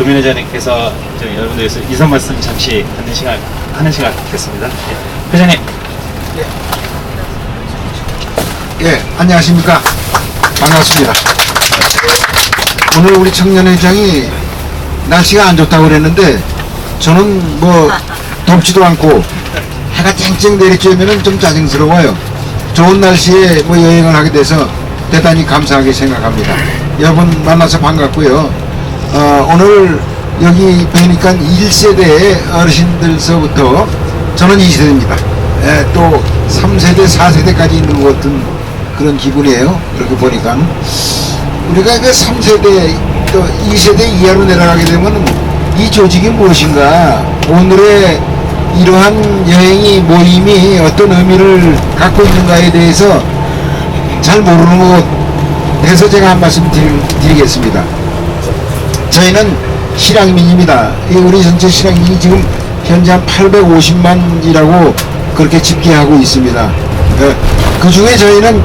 도민 회 장님께서 저희 여러분들 위해서 인사 말씀 잠시 하는 시간 하는 시간 갖겠습니다. 예. 회장님 예, 안녕하십니까. 반갑습니다. 오늘 우리 청년회장이 날씨가 안 좋다고 그랬는데 저는 뭐 덥지도 않고 해가 쨍쨍 내리쬐면은 좀 짜증스러워요. 좋은 날씨에 뭐 여행을 하게 돼서 대단히 감사하게 생각합니다. 여러분 만나서 반갑고요. 어, 오늘 여기 뵈니까 1세대 어르신들서부터 저는 2세대입니다. 예, 또 3세대, 4세대까지 있는 것 같은 그런 기분이에요. 그렇게 보니까. 우리가 그 3세대, 또 2세대 이하로 내려가게 되면 이 조직이 무엇인가, 오늘의 이러한 여행이, 모임이 어떤 의미를 갖고 있는가에 대해서 잘 모르는 것 해서 제가 한 말씀 드리, 드리겠습니다. 저희는 실향민입니다. 이 우리 전체 실향민이 지금 현재 한 850만이라고 그렇게 집계하고 있습니다. 그 중에 저희는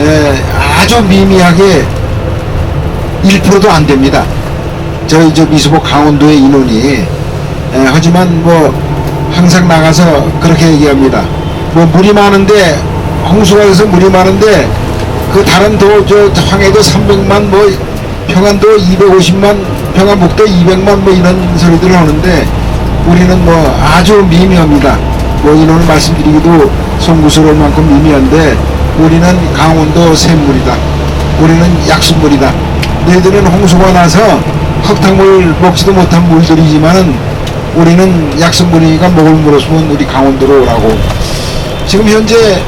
에, 아주 미미하게 1%도 안 됩니다. 저희 저 미수보 강원도의 인원이 에, 하지만 뭐 항상 나가서 그렇게 얘기합니다. 뭐 물이 많은데 홍수가 돼서 물이 많은데 그 다른 도저 황해도 300만 뭐 평안도 250만 평안북도 200만 뭐 이런 소리들을 하는데 우리는 뭐 아주 미미합니다. 뭐 인원을 말씀드리기도 송구스러울 만큼 미미한데 우리는 강원도 샘물이다. 우리는 약수물이다. 너희들은 홍수가 나서 흙탕물 먹지도 못한 물들이지만은 우리는 약수물이니까 먹을 물 없으면 우리 강원도로 오라고. 지금 현재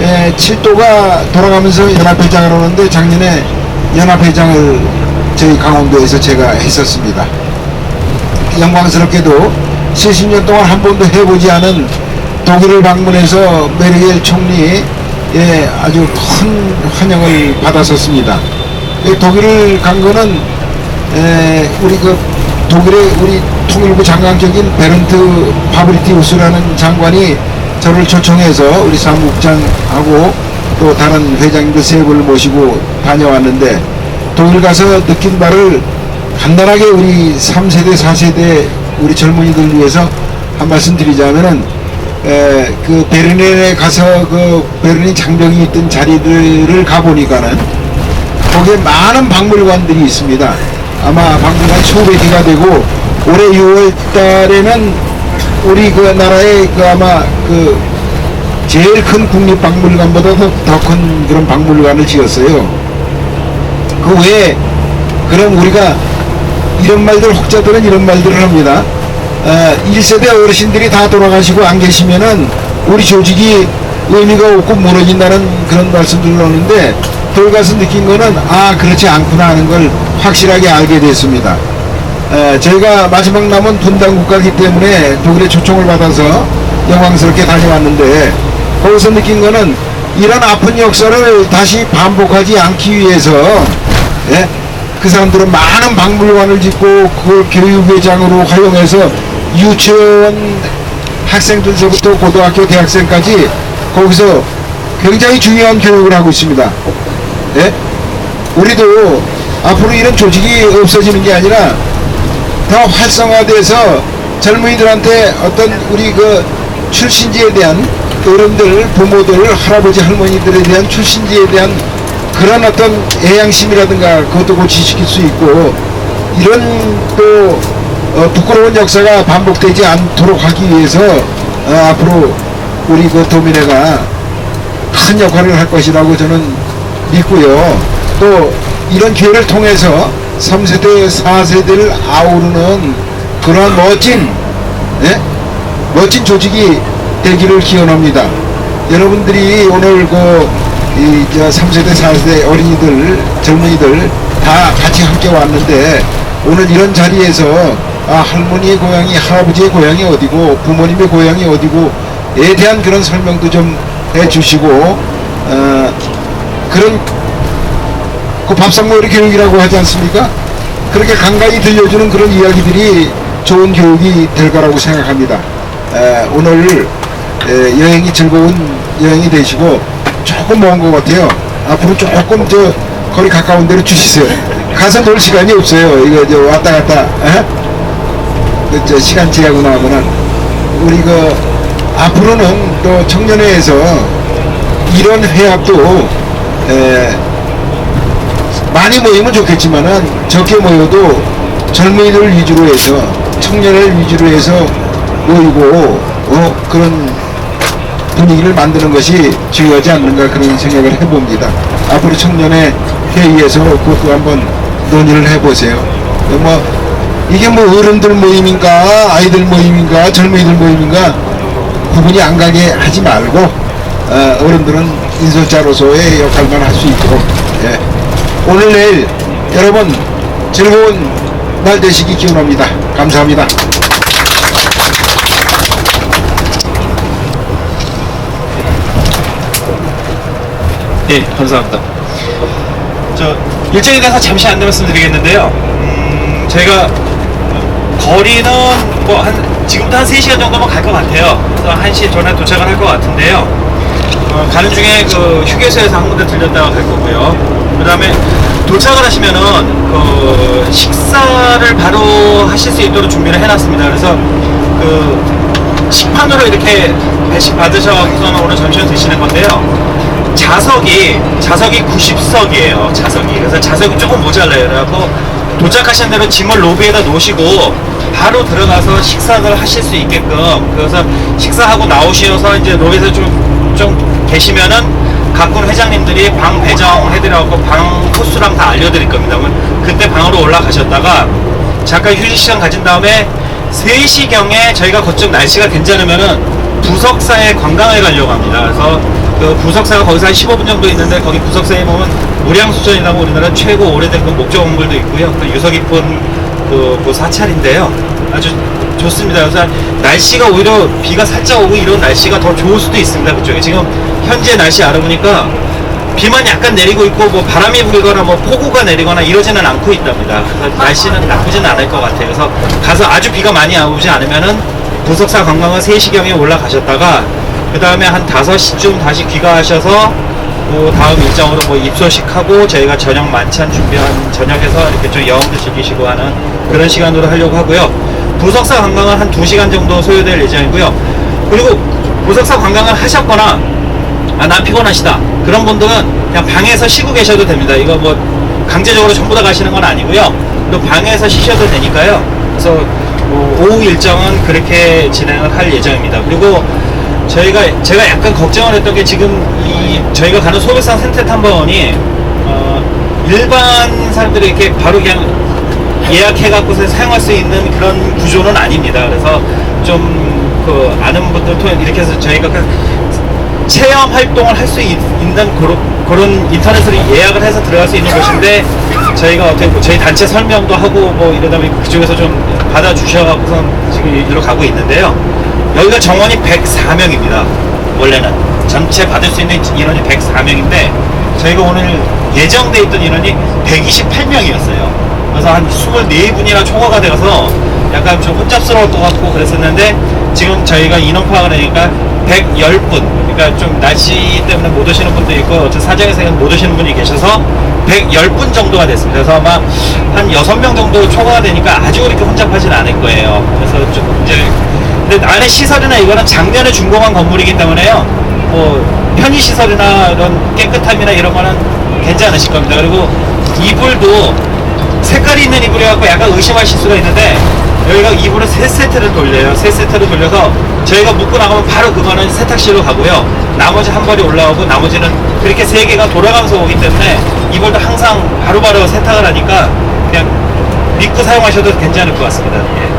에, 7도가 돌아가면서 연합회장을 하는데 작년에 연합회장을 저희 강원도에서 제가 했었습니다. 영광스럽게도 70년 동안 한 번도 해보지 않은 독일을 방문해서 메르겔 총리의 예, 아주 큰 환영을 받았었습니다. 예, 독일을 간 거는 에, 우리 그 독일의 우리 통일부 장관격인 베른트 파브리티우스라는 장관이 저를 초청해서 우리 사무국장하고 또 다른 회장님들 세 분을 모시고 다녀왔는데 독일 가서 느낀 바를 간단하게 우리 3세대, 4세대 우리 젊은이들 위해서 한 말씀 드리자면은 에, 그 베르린에 가서 그 베르린 장벽이 있던 자리들을 가보니까는 거기에 많은 박물관들이 있습니다. 아마 박물관 개가 되고 올해 6월 달에는 우리 그 나라의 그 아마 그 제일 큰 국립박물관보다도 더큰 그런 박물관을 지었어요. 그 외에 그럼 우리가 이런 말들 혹자들은 이런 말들을 합니다. 어, 1세대 어르신들이 다 돌아가시고 안 계시면은 우리 조직이 의미가 없고 무너진다는 그런 말씀들을 하는데 돌가서 느낀 거는 아 그렇지 않구나 하는 걸 확실하게 알게 됐습니다. 에, 저희가 마지막 남은 분단 국가이기 때문에 독일의 초청을 받아서 영광스럽게 다녀왔는데 거기서 느낀 거는 이런 아픈 역사를 다시 반복하지 않기 위해서 예? 그 사람들은 많은 박물관을 짓고 그걸 교육회장으로 활용해서 유치원 학생들서부터 고등학교 대학생까지 거기서 굉장히 중요한 교육을 하고 있습니다. 예? 우리도 앞으로 이런 조직이 없어지는 게 아니라 더 활성화돼서 젊은이들한테 어떤 우리 그 출신지에 대한 어른들, 부모들, 할아버지, 할머니들에 대한 출신지에 대한 그런 어떤 애양심이라든가 그것도 고취시킬 수 있고 이런 또 어, 부끄러운 역사가 반복되지 않도록 하기 위해서 어, 앞으로 우리 그 도민회가 큰 역할을 할 것이라고 저는 믿고요. 또 이런 기회를 통해서 3세대, 4세대를 아우르는 그러한 멋진, 예? 멋진 조직이 되기를 기원합니다. 여러분들이 오늘 그, 이, 저 3세대, 4세대 어린이들, 젊은이들 다 같이 함께 왔는데 오늘 이런 자리에서 아, 할머니의 고향이, 할아버지의 고향이 어디고, 부모님의 고향이 어디고에 대한 그런 설명도 좀 해주시고, 어, 그런 그 밥상머리 교육이라고 하지 않습니까? 그렇게 간간히 들려주는 그런 이야기들이 좋은 교육이 될 거라고 생각합니다. 에, 오늘 에, 여행이 즐거운 여행이 되시고 조금 먼 것 같아요. 앞으로 조금 저 거리 가까운 데로 주시세요. 가서 놀 시간이 없어요. 이거 저 왔다 갔다 에? 그, 저 시간 지나고 나면은 우리 그 앞으로는 또 청년회에서 이런 회합도 에, 많이 모이면 좋겠지만은 적게 모여도 젊은이들 위주로 해서 청년을 위주로 해서 모이고 어, 그런 분위기를 만드는 것이 중요하지 않는가 그런 생각을 해봅니다. 앞으로 청년의 회의에서 그것도 한번 논의를 해보세요. 뭐 이게 뭐 어른들 모임인가 아이들 모임인가 젊은이들 모임인가 구분이 안 가게 하지 말고 어, 어른들은 인솔자로서의 역할만 할 수 있도록 예. 오늘 내일 여러분 즐거운 날 되시기 기원합니다. 감사합니다. 예, 감사합니다. 저 일정에 대해서 잠시 안내 말씀드리겠는데요. 음, 저희가 거리는 뭐 한 지금부터 한 3시간 정도면 갈것 같아요. 그래서 1시 전에 도착을 할 것 같은데요. 어, 가는 중에 그 휴게소에서 한 군데 들렸다가 갈 거고요. 그 다음에 도착을 하시면은 그 식사를 바로 하실 수 있도록 준비를 해놨습니다. 그래서 그 식판으로 이렇게 배식 받으셔서 오늘 점심을 드시는 건데요. 자석이 자석이 90석이에요. 자석이 그래서 자석이 조금 모자라요. 그래갖고 도착하신 대로 짐을 로비에다 놓으시고 바로 들어가서 식사를 하실 수 있게끔 그래서 식사하고 나오셔서 이제 로비에서 좀, 좀 계시면은 각군 회장님들이 방 배정 해드려갖고 방 코스랑 다 알려드릴 겁니다. 그때 방으로 올라가셨다가 잠깐 휴식 시간 가진 다음에 3시경에 저희가 그쪽 날씨가 괜찮으면은 부석사에 관광을 가려고 합니다. 그래서 그 부석사가 거기서 한 15분 정도 있는데 거기 부석사에 보면 무량수전이라고 우리나라 최고 오래된 그 목조 건물도 있고요. 또 유서 깊은 그, 그 사찰인데요. 아주 좋습니다. 그래서 날씨가 오히려 비가 살짝 오고 이런 날씨가 더 좋을 수도 있습니다. 그쪽에 지금 현재 날씨 알아보니까 비만 약간 내리고 있고 뭐 바람이 불거나 뭐 폭우가 내리거나 이러지는 않고 있답니다. 날씨는 나쁘진 않을 것 같아요. 그래서 가서 아주 비가 많이 오지 않으면은 부석사 관광은 3시경에 올라가셨다가 그 다음에 한 5시쯤 다시 귀가하셔서 그 다음 일정으로 뭐 입소식하고 저희가 저녁 만찬 준비한 저녁에서 이렇게 좀 여행도 즐기시고 하는 그런 시간으로 하려고 하고요. 부석사 관광은 한 2시간 정도 소요될 예정이고요. 그리고 부석사 관광을 하셨거나 아, 난 피곤하시다. 그런 분들은 그냥 방에서 쉬고 계셔도 됩니다. 이거 뭐 강제적으로 전부 다 가시는 건 아니고요. 또 방에서 쉬셔도 되니까요. 그래서 뭐 오후 일정은 그렇게 진행을 할 예정입니다. 그리고 저희가 제가 약간 걱정을 했던 게 지금 이 저희가 가는 소백산 생태 탐방원이 어, 일반 사람들이 이렇게 바로 그냥 예약해갖고서 사용할 수 있는 그런 구조는 아닙니다. 그래서 좀 그 아는 분들 통해 이렇게 해서 저희가 그 체험 활동을 할 수 있는 그런, 그런 인터넷으로 예약을 해서 들어갈 수 있는 곳인데 저희가 어떻게 뭐 저희 단체 설명도 하고 뭐 이러다 보니 그쪽에서 좀 받아주셔갖고선 지금 이리로 가고 있는데요. 여기가 정원이 104명입니다. 원래는 전체 받을 수 있는 인원이 104명인데 저희가 오늘 예정돼 있던 인원이 128명이었어요. 그래서 한 24분이나 초과가 되어서 약간 좀 혼잡스러울 것 같고 그랬었는데 지금 저희가 인원 파악을 하니까 110분 그러니까 좀 날씨 때문에 못 오시는 분도 있고 어떤 사정에서 못 오시는 분이 계셔서 110분 정도가 됐습니다. 그래서 아마 한 6명 정도 초과가 되니까 아주 그렇게 혼잡하진 않을 거예요. 그래서 좀 이제 근데 안에 시설이나 이거는 작년에 준공한 건물이기 때문에요. 뭐 편의 시설이나 이런 깨끗함이나 이런 거는 괜찮으실 겁니다. 그리고 이불도 색깔이 있는 이불이 갖고 약간 의심하실 수가 있는데 여기가 이불을 세 세트를 돌려요. 세 세트를 돌려서 저희가 묶고 나가면 바로 그거는 세탁실로 가고요. 나머지 한 벌이 올라오고 나머지는 그렇게 세 개가 돌아가면서 오기 때문에 이불도 항상 바로바로 세탁을 하니까 그냥 믿고 사용하셔도 괜찮을 것 같습니다. 예.